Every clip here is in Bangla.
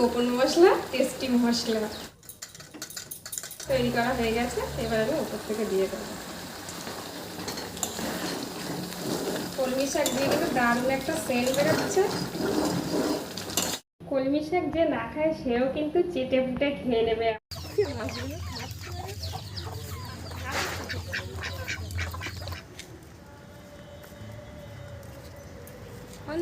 গোপন মশলা টেস্টি মশলা তৈরি করা হয়ে গেছে। এবার আমি উপর থেকে দিয়ে দেবো। কলমি শাক দিয়ে কিন্তু দারুণ একটা সেন্ট বেরোচ্ছে। কলমি শাক যে না খায়, সেও কিন্তু চেটে ফুটে খেয়ে নেবে।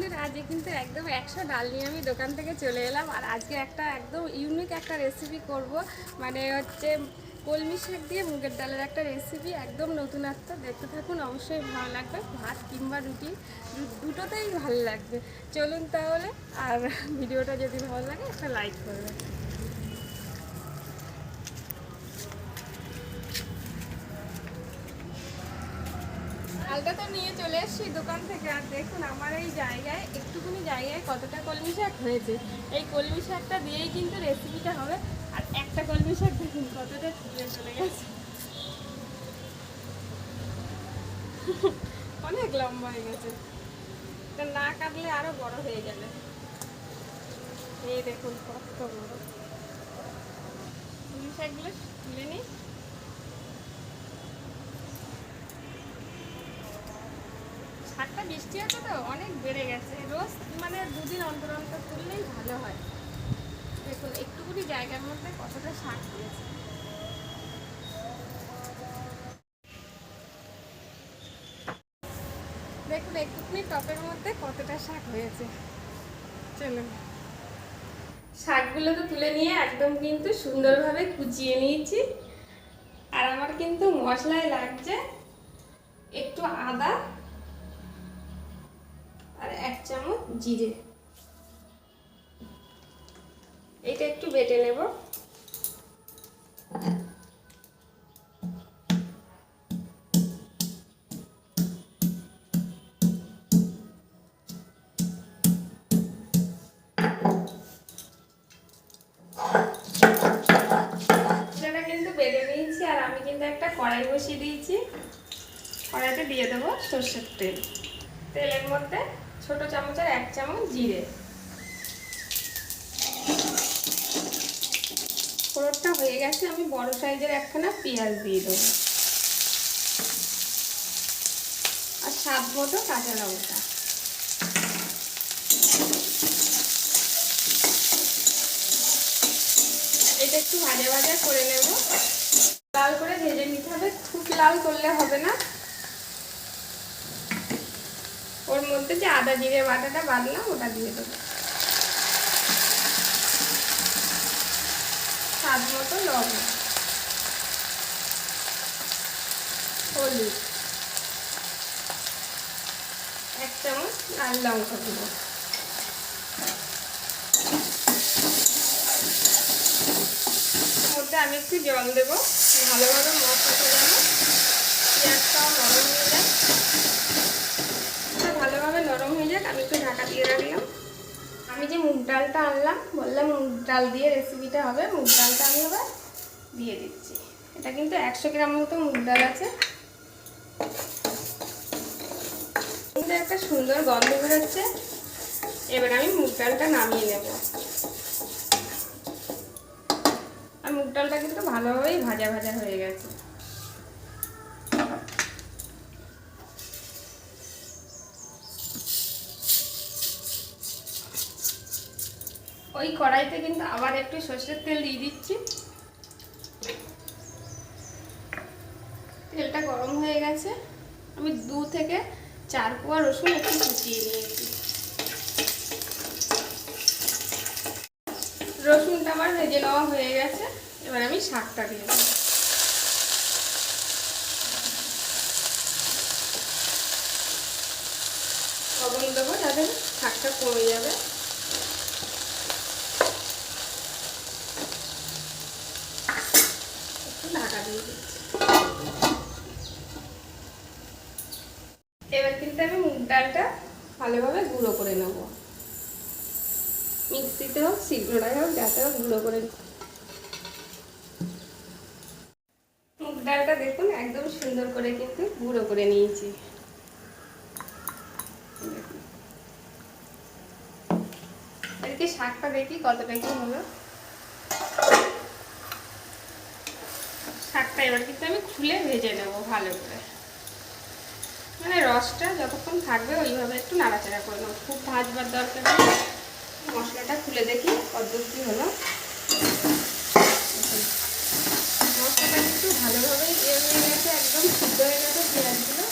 বন্ধুরা আজকে কিন্তু একদম একশো ডাল নিয়ে আমি দোকান থেকে চলে এলাম। আর আজকে একটা একদম ইউনিক একটা রেসিপি করব। মানে হচ্ছে কলমি শাক দিয়ে মুগের ডালের একটা রেসিপি একদম নতুনত্ব। দেখতে থাকুন, অবশ্যই ভালো লাগবে। ভাত কিংবা রুটি দুটোতেই ভালো লাগবে। চলুন তাহলে, আর ভিডিওটা যদি ভালো লাগে, একটা লাইক করবেন ডালটা তো এসেছি দোকান থেকে। আর দেখুন, আমার এই জায়গায়, একটুখানি জায়গায় কতটা কলমি শাক হয়েছে। এই কলমি শাকটা দিয়েই কিন্তু রেসিপিটা হবে। আর একটা কলমি শাক দেখুন, কতটা ছুটে চলে গেছে। অনেক লম্বা হয়ে গেছে। না কাটলে আরও বড় হয়ে যাবে। এই দেখুন, কত বড়। কলমি শাকগুলো তুলে নিই শাকটা বৃষ্টি আছে তো, অনেক বেড়ে গেছে। রোজ মানে দুদিন অন্তর অন্তর তুললেই ভালো হয়। দেখুন, একটুকুনি জায়গার মধ্যে কতটা শাক দিয়েছে। দেখুন একটুখানি টপের মধ্যে কতটা শাক হয়েছে। চলুন। শাকগুলো তো তুলে নিয়ে একদম কিন্তু সুন্দরভাবে কুচিয়ে নিয়েছি। আর আমার কিন্তু মশলায় লাগছে একটু আদা আর এক চামচ জিরে। এটা একটু বেটে নেব। সেটা কিন্তু বেটে নিয়েছি আর আমি কিন্তু একটা কড়াই বসিয়ে দিয়েছি। কড়াইতে দিয়ে দেবো সর্ষের তেল। তেলের মধ্যে ছোট চামচের এক চামচ জিরে। ফোড়নটা হয়ে গেছে, আমি বড় সাইজের একখানা পেঁয়াজ দিয়ে দেবো। আর স্বাদ মতো কাঁচা লঙ্কা। এটা একটু ভাজা ভাজা করে নেব। লাল করে ভেজে নিতে হবে। খুব লাল করলে হবে না। ওর মধ্যে যে আদা জিরে বাটাটা বাটলাম, ওটা দিয়ে দেবো। স্বাদ মতো লবণ। হলুদ। এক চামচ লাল লঙ্কা দেবো মধ্যে আমি একটু জল দেবো, ভালোভাবে মশলাটা যেন পেঁয়াজটাও নরম হয়ে যায়। ভালোভাবে নরম হয়ে যাক। আমি একটু ঢাকা দিয়ে রাখলাম। আমি যে মুগ ডালটা আনলাম, বললাম মুগ ডাল দিয়ে রেসিপিটা হবে। মুগ ডালটা আমি আবার দিয়ে দিচ্ছি। এটা কিন্তু একশো গ্রাম মতো মুগ ডাল আছে। কিন্তু একটা সুন্দর গন্ধ বেরোচ্ছে। এবার আমি মুগ ডালটা নামিয়ে নেব। আর মুগ ডালটা কিন্তু ভালোভাবেই ভাজা ভাজা হয়ে গেছে। ওই কড়াইতে কিন্তু আবার একটু সর্ষের তেল দিয়ে দিচ্ছি। তেলটা গরম হয়ে গেছে। আমি দু থেকে চার কোয়া রসুন একটু কুচিয়ে নিয়েছি। রসুনটা আমার ভেজে নেওয়া হয়ে গেছে। এবার আমি শাকটা দিয়ে দেবো। লবণ দেবো যাতে শাকটা কমে যাবে একটু ঢাকা দিয়ে দিচ্ছি এবার কিন্তু আমি মুগ ডালটা ভালোভাবে গুঁড়ো করে নেব। মিক্সিতে হোক, শিলনোড়ায় হোক, যাতে হোক গুঁড়ো করে মুগ ডালটা দেখুন, একদম সুন্দর করে কিন্তু গুঁড়ো করে নিয়েছি। এদিকে শাকটা দেখি, কতটা কি হলো। শাকটা এবার কিন্তু আমি খুলে ভেজে নেব ভালো করে। মানে রসটা যতক্ষণ থাকবে ওইভাবে একটু নাড়াচাড়া করে নেব। খুব ভাজবার দরকার নেই। মশলাটা খুলে দেখি কি হলো। মশলাটা কিন্তু ভালোভাবেই ইয়ে হয়ে গেছে, একদম সিদ্ধ হয়ে গেছে পেঁয়াজগুলো।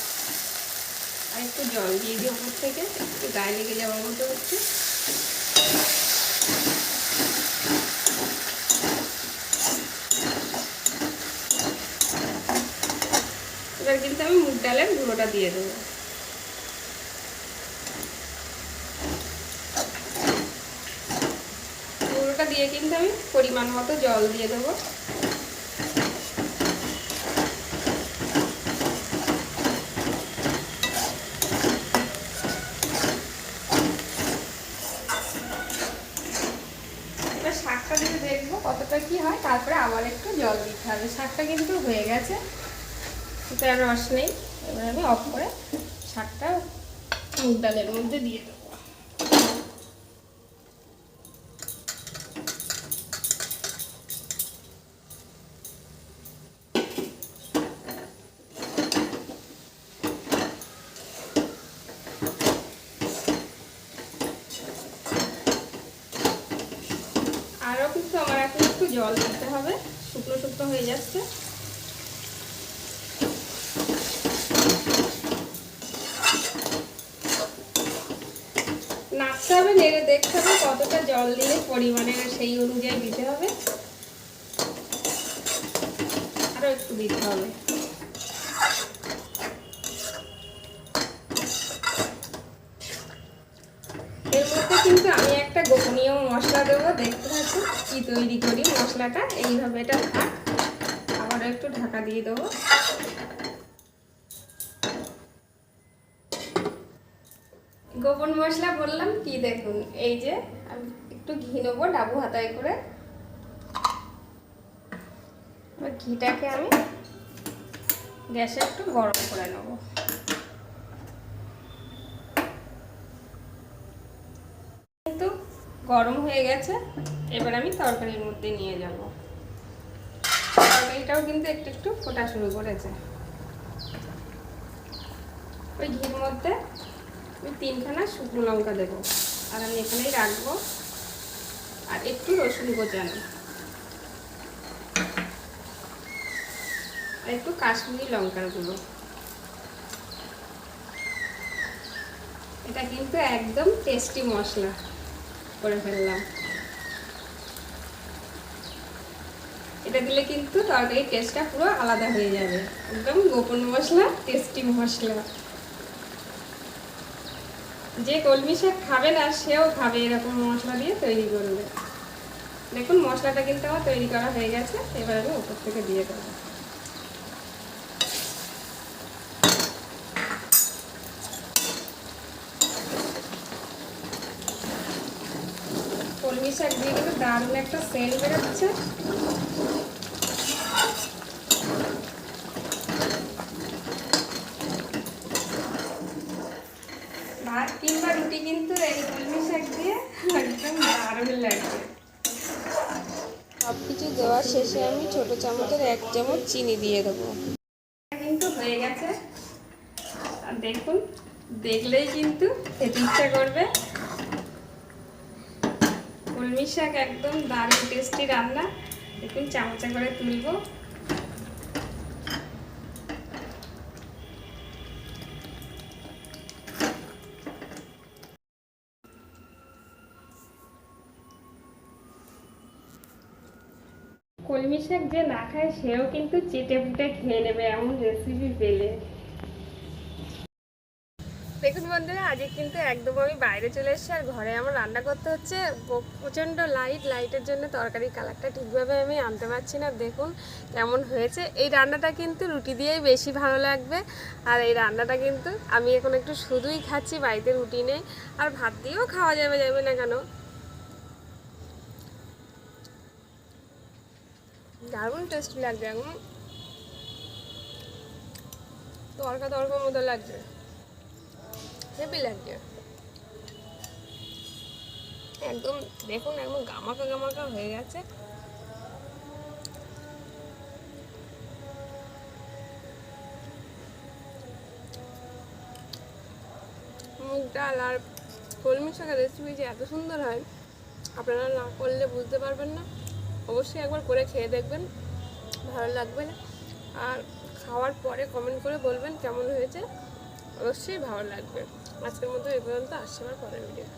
আর একটু জল দিয়ে দিই ওপর থেকে, একটু গায়ে লেগে যাওয়ার মতো হচ্ছে। এবার কিন্তু আমি মুগ ডালের গুঁড়োটা দিয়ে দেবো। গুঁড়োটা দিয়ে কিন্তু আমি পরিমাণ মতো জল দিয়ে দেবো। শাকটা দিয়ে দেখব কতটা কি হয়, তারপরে আবার একটু জল দিতে হবে। শাকটা কিন্তু হয়ে গেছে। কিন্তু আর রস নেই। এবার আমি অফ করে শাকটা মুগ ডালের মধ্যে দিয়ে দেবো। আরও কিন্তু আমার এখন একটু জল দিতে হবে। শুকনো শুকনো হয়ে যাচ্ছে। নাড়তে হবে, নেড়ে দেখতে হবে কতটা জল দিলে পরিমাণে সেই অনুযায়ী দিতে হবে। আরও একটু দিতে হবে। কিন্তু আমি একটা গোপনীয় মশলা দেবো, দেখতে পাচ্ছি কি তৈরি করি মশলাটা, এইভাবে এটা থাক আবার একটু ঢাকা দিয়ে দেবো। গোপন মশলা বললাম কি দেখুন? এই যে, আমি একটু ঘি নেব ডাবু হাতায় করে। ঘিটাকে আমি গ্যাসে একটু গরম করে নেব। কিন্তু গরম হয়ে গেছে, এবার আমি তরকারির মধ্যে নিয়ে যাব। তরকারিটাও কিন্তু একটু একটু ফোটা শুরু করেছে। ওই ঘির মধ্যে আমি তিনখানা শুকনো লঙ্কা দেবো। আর আমি এখানেই রাখব। আর একটু রসুন কোচানো আর একটু কাশ্মীরি লঙ্কার গুঁড়ো। এটা কিন্তু একদম টেস্টি মশলা করে ফেললাম। এটা দিলে কিন্তু তরকারির টেস্টটা পুরো আলাদা হয়ে যাবে। একদম গোপন মশলা টেস্টি মশলা। যে কলমি শাক খাবে না, সেও খাবে এরকম মশলা দিয়ে তৈরি করবে। দেখুন, মশলাটা কিন্তু আমার তৈরি করা হয়ে গেছে, এবার আমি উপর থেকে দিয়ে দেবো। কলমি শাক দিয়ে কিন্তু দারুণ একটা সেন্ট বেরোচ্ছে ভাত কিংবা রুটি কিন্তু এই কলমি শাক দিয়ে একদম দারুণ লাগবে সব কিছু দেওয়ার শেষে আমি ছোট চামচের এক চামচ চিনি দিয়ে দেবো। কিন্তু হয়ে গেছে। আর দেখুন দেখলেই কিন্তু খেতে ইচ্ছা করবে। কলমি শাক একদম দারুণ টেস্টি রান্না। দেখুন চামচা করে তুলবো। কলমি শাক যে না খায়, সেও কিন্তু চেটে পুটে খেয়ে নেবে এমন রেসিপি পেলে। দেখুন বন্ধুরা, আজকে কিন্তু একদম আমি বাইরে চলে এসেছি আর ঘরে আমার রান্না করতে হচ্ছে। প্রচণ্ড লাইট লাইটের জন্য তরকারির কালারটা ঠিকভাবে আমি আনতে পারছি না। দেখুন কেমন হয়েছে। এই রান্নাটা কিন্তু রুটি দিয়েই বেশি ভালো লাগবে। আর এই রান্নাটা কিন্তু আমি এখন একটু শুধুই খাচ্ছি, বাড়িতে রুটি নেই। আর ভাত দিয়েও খাওয়া যাবে যাবে না কেন? দারুণ টেস্ট লাগবে এখন। তরকা তরকার মতো লাগছে। হেভি লাগছে। একদম দেখুন, একদম গামাকা গামাকা হয়ে গেছে। মুগ ডাল আর কলমি শাকের রেসিপি যে এত সুন্দর হয়, আপনারা না করলে বুঝতে পারবেন না। অবশ্যই একবার করে খেয়ে দেখবেন, ভালো লাগবে আর খাওয়ার পরে কমেন্ট করে বলবেন কেমন হয়েছে। অবশ্যই ভালো লাগবে। আজকের মতো এই পর্যন্ত, আসছে আমার পরের ভিডিও